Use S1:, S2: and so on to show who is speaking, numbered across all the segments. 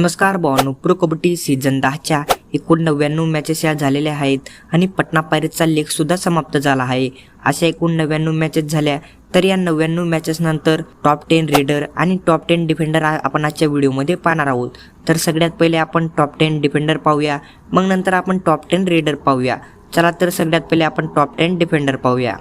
S1: नमस्कार भावांनो pro kabaddi season दहाच्या एकूण नव्याण्णव मॅचेस या झालेल्या आहेत आणि पटना पायरेटचा लेख सुद्धा समाप्त झाला आहे. अशा एकूण नव्याण्णव मॅचेस झाल्या तर या नव्याण्णव मॅचेस नंतर टॉप टेन रेडर आणि टॉप टेन डिफेंडर आपण आजच्या व्हिडिओमध्ये पाहणार आहोत. तर सगळ्यात पहिले आपण टॉप टेन डिफेंडर पाहूया मग नंतर आपण टॉप टेन रेडर पाहूया. चला तर सगळ्यात पहिले आपण टॉप टेन डिफेंडर पाहूया.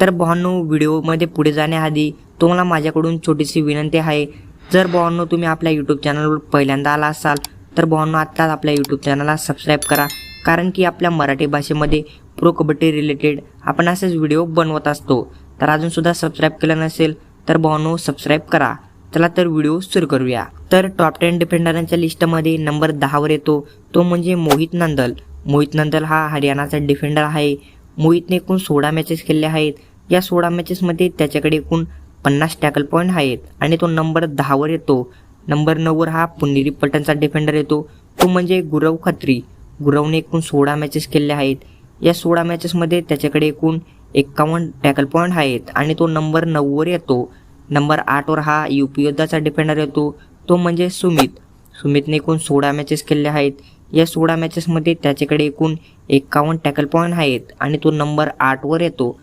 S1: तर भावांनो व्हिडिओमध्ये पुढे जाण्याआधी तुम्हाला माझ्याकडून छोटीशी विनंती आहे जर भावांनो तुम्ही आपल्या यूट्यूब चॅनलवर पहिल्यांदा आला असाल तर भावांनो आत्ताच आपल्या यूट्यूब चॅनलला सबस्क्राईब करा. कारण की आपल्या मराठी भाषेमध्ये प्रो कबड्डी रिलेटेड आपण असेच व्हिडिओ बनवत असतो. तर अजूनसुद्धा सबस्क्राईब केलं नसेल तर भावांनो सबस्क्राईब करा. चला तर व्हिडिओ सुरू करूया. तर टॉप टेन डिफेंडरांच्या लिस्टमध्ये नंबर दहावर येतो. तो म्हणजे मोहित नंदल. मोहित नंदल हा हरियाणाचा डिफेंडर आहे. मोहितने एकूण सोळा मॅचेस खेळले आहेत. या सोळा मॅचेसमध्ये त्याच्याकडे एकूण पन्नास टॅकल पॉईंट आहेत आणि तो नंबर दहावर येतो. नंबर नऊवर हा पुणेरी पलटणचा डिफेंडर येतो. तो म्हणजे गुरव खत्री. गुरवने एकूण सोळा मॅचेस खेळले आहेत. या सोळा मॅचेसमध्ये त्याच्याकडे एकूण एक्कावन्न टॅकल पॉईंट आहेत आणि तो नंबर नऊवर येतो. नंबर आठवर हा यू पी योद्धाचा डिफेंडर येतो. तो म्हणजे सुमित. सुमितने एकूण सोळा मॅचेस खेळले आहेत. या सोळा मॅचेसमध्ये त्याच्याकडे एकूण एक्कावन्न टॅकल पॉईंट आहेत आणि तो नंबर आठवर येतो.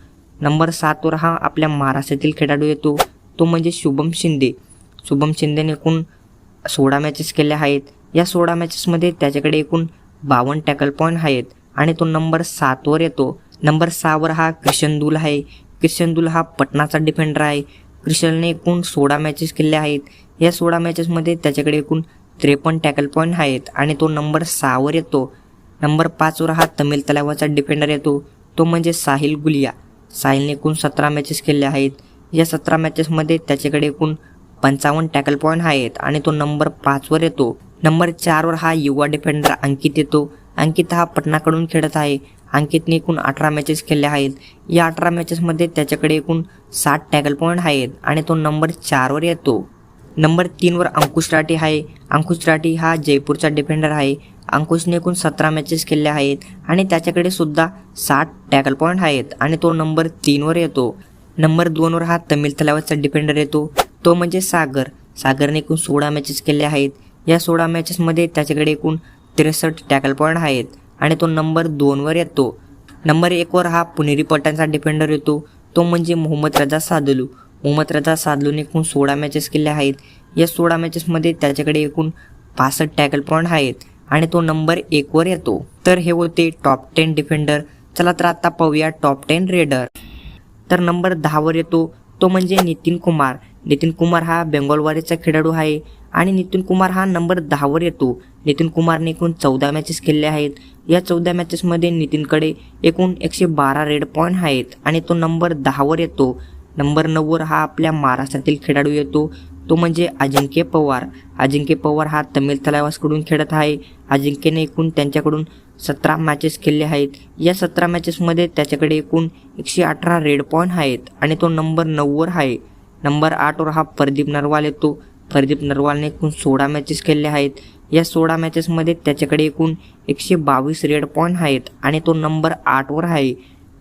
S1: नंबर सातवर हा आपल्या महाराष्ट्रातील खेळाडू येतो. तो म्हणजे शुभम शिंदे. शुभम शिंदेने एकूण सोळा मॅचेस केल्या आहेत. या सोळा मॅचेसमध्ये त्याच्याकडे एकूण बावन्न टॅकल पॉईंट आहेत आणि तो नंबर सातवर येतो. नंबर सहावर हा क्रिशन दुल आहे. क्रिशन दुल हा पटनाचा डिफेंडर आहे. क्रिशनने एकूण सोळा मॅचेस केल्या आहेत. या सोळा मॅचेसमध्ये त्याच्याकडे एकूण त्रेपन्न टॅकल पॉईंट आहेत आणि तो नंबर सहावर येतो. नंबर पाचवर हा तमिल तलावाचा डिफेंडर येतो. तो म्हणजे साहिल गुलिया. साहिलने एकूण सतरा मॅचेस खेळल्या आहेत. या सतरा मॅचेसमध्ये त्याच्याकडे एकूण पंचावन्न टॅकल पॉईंट आहेत आणि तो नंबर पाचवर येतो. नंबर चारवर हा युवा डिफेंडर अंकित येतो. अंकित हा पटनाकडून खेळत आहे. अंकितने एकूण अठरा मॅचेस खेळल्या आहेत. या अठरा मॅचेसमध्ये त्याच्याकडे एकूण साठ टॅकल पॉईंट आहेत आणि तो नंबर चारवर येतो. नंबर तीनवर अंकुश राठी आहे. अंकुश राठी हा जयपूरचा डिफेंडर आहे. अंकुशने एकूण सतरा मॅचेस खेळले आहेत आणि त्याच्याकडे सुद्धा साठ टॅकल पॉईंट आहेत आणि तो नंबर तीनवर येतो. नंबर दोनवर हा तमिळ तलावाचा डिफेंडर येतो. तो म्हणजे सागर. सागरने एकूण सोळा मॅचेस केले आहेत. या सोळा मॅचेसमध्ये त्याच्याकडे एकूण त्रेसष्ट टॅकल पॉईंट आहेत आणि तो नंबर दोनवर येतो. नंबर एकवर हा पुणेरी पटांचा डिफेंडर येतो. तो म्हणजे मोहम्मद रजा सादलू. मोहम्मद रजा एकूण सोळा मॅचेस केले आहेत. या सोळा मॅचेसमध्ये त्याच्याकडे एकूण पासष्ट टॅकल पॉईंट आहेत आणि तो नंबर एकवर येतो. तर हे होते टॉप टेन डिफेंडर चला तर आता पाहूया टॉप टेन रेडर तर नंबर दहावर येतो. तो म्हणजे नितीन कुमार. नितीन कुमार हा बेंगॉलवारीचा खेळाडू आहे आणि नितीन कुमार हा नंबर दहावर येतो. नितीन कुमारने एकूण चौदा मॅचेस खेळले आहेत. या चौदा मॅचेसमध्ये नितीनकडे एकूण एकशे बारा रेड पॉईंट आहेत आणि तो नंबर दहावर येतो. नंबर नऊवर हा आपल्या महाराष्ट्रातील खेळाडू येतो. तो म्हणजे अजिंक्य पवार. अजिंक्य पवार हा तमिळ तलावासकडून खेळत आहे. अजिंक्यने एकूण त्यांच्याकडून सतरा मॅचेस खेळले आहेत. या सतरा मॅचेसमध्ये त्याच्याकडे एकूण एकशे अठरा रेड पॉईंट आहेत आणि तो नंबर नऊवर आहे. नंबर आठवर हा प्रदीप नरवाल येतो. प्रदीप नरवालने एकूण सोळा मॅचेस खेळले आहेत. या सोळा मॅचेसमध्ये त्याच्याकडे एकूण एकशे बावीस रेड पॉईंट आहेत आणि तो नंबर आठवर आहे.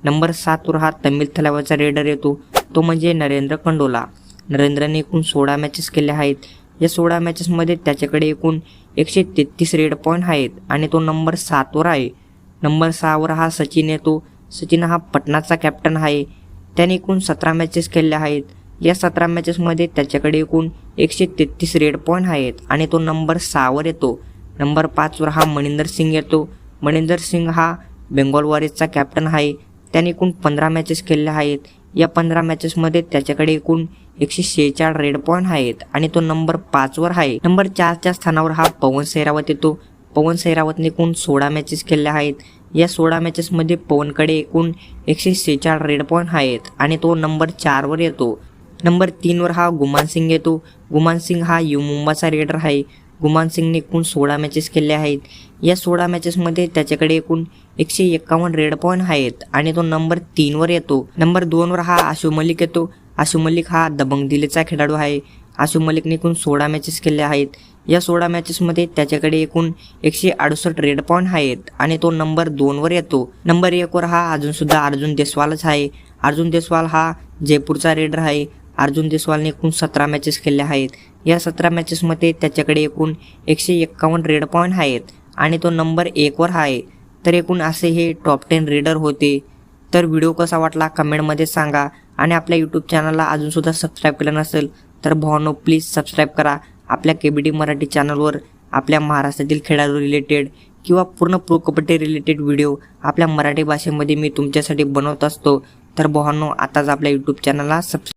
S1: नंबर सातवर हा तमिळ तलावाचा रेडर येतो. तो म्हणजे नरेंद्र कंडोला नरेंद्रने एकूण सोळा मॅचेस केल्या आहेत. या सोळा मॅचेसमध्ये त्याच्याकडे एकूण एकशे तेहतीस रेड पॉईंट आहेत आणि तो नंबर सातवर आहे. नंबर सहावर हा सचिन येतो सचिन हा पटनाचा कॅप्टन आहे. त्याने एकूण सतरा मॅचेस खेळल्या आहेत. या सतरा मॅचेसमध्ये त्याच्याकडे एकूण एकशे तेहतीस रेड पॉईंट आहेत आणि तो नंबर सहावर येतो. नंबर पाचवर हा मनिंदर सिंग येतो. मनिंदर सिंग हा बेंगॉल वॉरियर्सचा कॅप्टन आहे. त्याने एकूण पंधरा मॅचेस खेळल्या आहेत. या पंधरा मॅचेसमध्ये त्याच्याकडे एकूण एकशे शेहेचाळ रेड पॉईंट आहेत. आणि तो नंबर पाचवर आहे. नंबर चारच्या स्थानावर हा पवन सैरावत येतो. पवन सैरावतने एकूण सोळा मॅचेस खेळल्या आहेत. या सोळा मॅचेसमध्ये पवनकडे एकूण एकशे शेहेचाळ रेड पॉईंट आहेत. आणि तो नंबर चारवर येतो. नंबर तीनवर हा गुमान सिंग येतो. गुमान सिंग हा यू मुंबाचा रेडर आहे. गुमान सिंगने एकूण सोळा मॅचेस खेळले आहेत. या सोळा मॅचेसमध्ये त्याच्याकडे एकूण एकशे एक्कावन्न रेड पॉईंट आहेत आणि तो नंबर तीनवर येतो. नंबर दोनवर हा आशु मलिक येतो. आशु मलिक हा दबंग दिल्लीचा खेळाडू आहे. आशु मलिकने एकूण सोळा मॅचेस खेळल्या आहेत. या सोळा मॅचेसमध्ये त्याच्याकडे एकूण एकशे अडुसष्ट रेड पॉईंट आहेत आणि तो नंबर दोनवर येतो. नंबर एकवर हा अजूनसुद्धा अर्जुन देसवालच आहे. अर्जुन देसवाल हा जयपूरचा रेडर आहे. अर्जुन देसवालने एकूण सतरा मॅचेस खेळल्या आहेत. या सतरा मॅचेसमध्ये त्याच्याकडे एकूण एकशे एक्कावन्न रेड पॉईंट आहेत आणि तो नंबर एकवर आहे. तर एकूण असे हे टॉप टेन रेडर होते. तर व्हिडिओ कसा वाटला कमेंटमध्ये सांगा आणि आपल्या यूट्यूब चॅनलला अजूनसुद्धा सबस्क्राईब केलं नसेल तर भावनो प्लीज सबस्क्राईब करा. आपल्या के बी डी मराठी चॅनलवर आपल्या महाराष्ट्रातील खेळाडू रिलेटेड किंवा पूर्ण प्रो कबड्डी रिलेटेड व्हिडिओ आपल्या मराठी भाषेमध्ये मी तुमच्यासाठी बनवत असतो. तर भावांनो आताच आपल्या यूट्यूब चॅनलला सबस्क्राईब